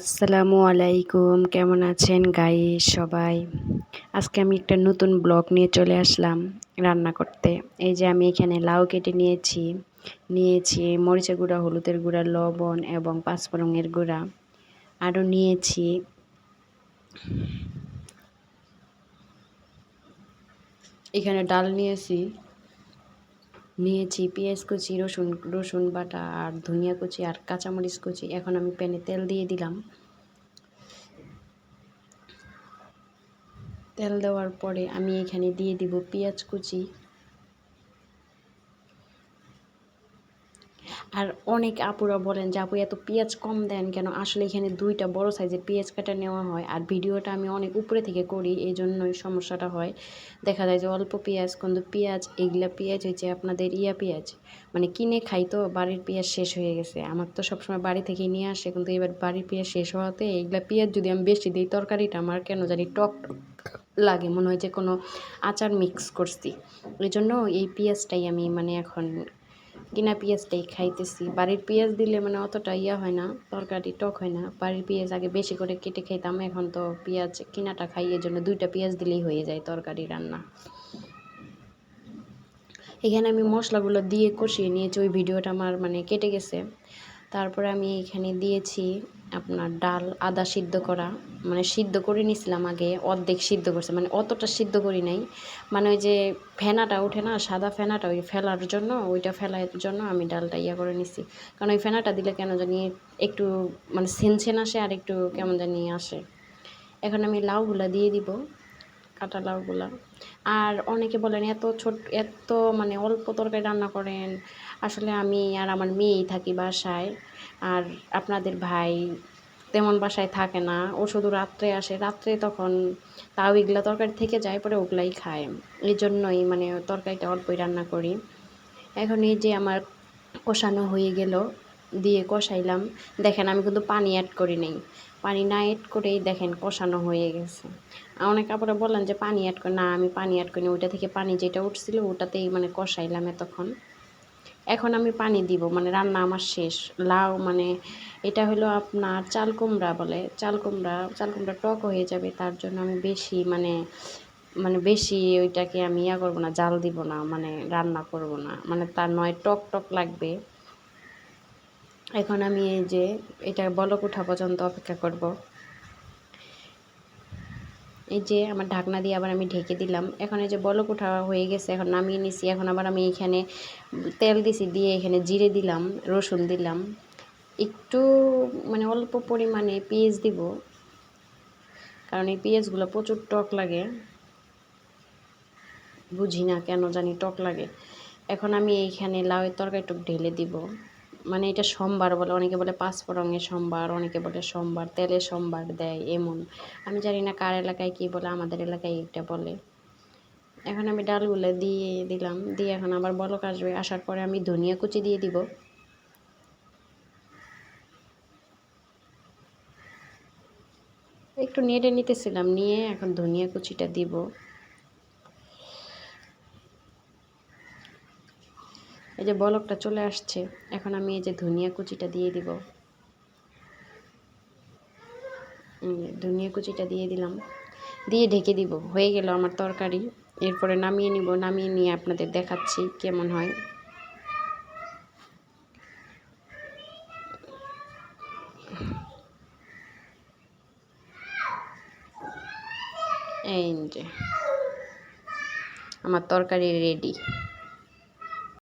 আসসালামু আলাইকুম, কেমন আছেন গাই সবাই? আজকে আমি একটা নতুন ব্লগ নিয়ে চলে আসলাম রান্না করতে। এই যে আমি এখানে লাউ কেটে নিয়েছি নিয়েছি মরিচের গুঁড়া, হলুদের গুঁড়া, লবণ এবং পাঁচফোড়নের গুঁড়া। আরও নিয়েছি এখানে ডাল নিয়েছি। নিয়েছি পেঁয়াজ কুচি, রসুন রসুন বাটা আর ধনিয়া কুচি আর কাঁচামরিচ কুচি। এখন আমি প্যানে তেল দিয়ে দিলাম। তেল দেওয়ার পরে আমি এখানে দিয়ে দিব পেঁয়াজ কুচি। আর অনেক আপুরা বলেন যে, আপু, এত পেঁয়াজ কম দেন কেন? আসলে এখানে দুইটা বড় সাইজের পেঁয়াজ কাটা নেওয়া হয় আর ভিডিওটা আমি অনেক উপরে থেকে করি এই জন্যই সমস্যাটা হয়। দেখা যায় যে, অল্প পেঁয়াজ, কিন্তু পেঁয়াজ এগুলা পেঁয়াজ হয়েছে আপনাদের ইয়া পেঁয়াজ। মানে কিনে খাই তো বাড়ির পেঁয়াজ শেষ হয়ে গেছে। আমার তো সবসময় বাড়ি থেকে নিয়ে আসে, কিন্তু এবার বাড়ির পেঁয়াজ শেষ হওয়াতে এইগুলা পেঁয়াজ যদি আমি বেশি দিই, তরকারিটা আমার কেন জানি টক লাগে, মনে হয় যে কোনো আচার মিক্স করছি। এই জন্য এই পেঁয়াজটাই আমি মানে এখন কিনা পেঁয়াজটাই খাইতেছি। বাড়ির পেঁয়াজ দিলে মানে অতটা ইয়া হয় না, তরকারি টক হয় না। বাড়ির পেঁয়াজ আগে বেশি করে কেটে খাইতাম, এখন তো পেঁয়াজ কিনাটা খাই এর জন্য দুইটা পেঁয়াজ দিলেই হয়ে যায় তরকারি রান্না। এখানে আমি মশলাগুলো দিয়ে কষিয়ে নিয়েছি, ওই ভিডিওটা আমার মানে কেটে গেছে। তারপরে আমি এখানে দিয়েছি আপনার ডাল আদা সিদ্ধ করা। মানে সিদ্ধ করে নিছিলাম আগে, অর্ধেক সিদ্ধ করছে। মানে অতটা সিদ্ধ করি নাই। মানে ওই যে ফেনাটা ওঠে না, সাদা ফেনাটা, ওই ফেলার জন্য, ওইটা ফেলার জন্য আমি ডালটা ইয়া করে নিছি। কারণ ওই ফেনাটা দিলে কেন জানি একটু মানে সেন আসে আর একটু কেমন জানি আসে। এখন আমি লাউগুলা দিয়ে দিব। কাটা লাউগুলা আর অনেকে বলেন, এত ছোট, এত মানে অল্প তরকারি রান্না করেন। আসলে আমি আর আমার মেয়েই থাকি বাসায়। আর আপনাদের ভাই তেমন বাসায় থাকে না। ও শুধু রাত্রে আসে। রাত্রে তখন তাও এগুলা তরকারি থেকে যায়, পরে ওগুলাই খায়। এই জন্যই মানে তরকারিটা অল্পই রান্না করি। এখন এই যে আমার কষানো হয়ে গেল, দিয়ে কষাইলাম। দেখেন, আমি কিন্তু পানি অ্যাড করি নেই। পানি না এড করেই দেখেন কষানো হয়ে গেছে। অনেক কাপড়ে বললেন যে পানি অ্যাড করে, না, আমি পানি অ্যাড করিনি, ওইটা থেকে পানি যেটা উঠছিল ওটাতেই মানে কষাইলাম এতক্ষণ। এখন আমি পানি দিব মানে রান্না আমার শেষ। লাউ মানে এটা হলো আপনার চাল কুমড়া বলে, চাল কুমড়া চাল কুমড়া টক হয়ে যাবে, তার জন্য আমি বেশি মানে মানে বেশি ওইটাকে আমি ইয়া করব না, জাল দিব না মানে রান্না করব না মানে তার নয় টক টক লাগবে। এখন আমি এই যে এটা বলক উঠা পর্যন্ত অপেক্ষা করব। এই যে আমার ঢাকনা দিয়ে আবার আমি ঢেকে দিলাম। এখন এই যে বলক উঠা হয়ে গেছে, এখন নামিয়ে নিছি। এখন আবার আমি এখানে তেল দিছি, দিয়ে এখানে জিরে দিলাম, রসুন দিলাম। একটু মানে অল্প পরিমাণে পেঁয়াজ দিব, কারণ এই পেঁয়াজগুলো প্রচুর টক লাগে। বুঝি না কেন জানি টক লাগে। এখন আমি এইখানে লাউয়ের তরকারিটুক ঢেলে দিব। মানে এটা সোমবার বলে, অনেকে বলে পাঁচফোড়ঙে সোমবার, অনেকে বলে সোমবার তেলে সোমবার দেয় এমন। আমি জানি না কার এলাকায় কী বলে, আমাদের এলাকায় এটা বলে। এখন আমি ডালগুলো দিয়ে দিলাম, দিয়ে এখন আবার বলক আসবে, আসার পরে আমি ধনিয়া কুচি দিয়ে দিব। একটু নেড়ে নিতেছিলাম, নিয়ে এখন ধনিয়া কুচিটা দিব। এই যে বলকটা চলে আসছে, এখন আমি এই যে ধনিয়া কুচিটা দিয়ে দিব। ধনিয়া কুচিটা দিয়ে দিলাম। দিয়ে ঢেকে দিব, হয়ে গেল আমার তরকারি। এরপরে নামিয়ে নিব, নামিয়ে নিয়ে আপনাদের দেখাচ্ছি কেমন হয়। এই যে, আমার তরকারি রেডি।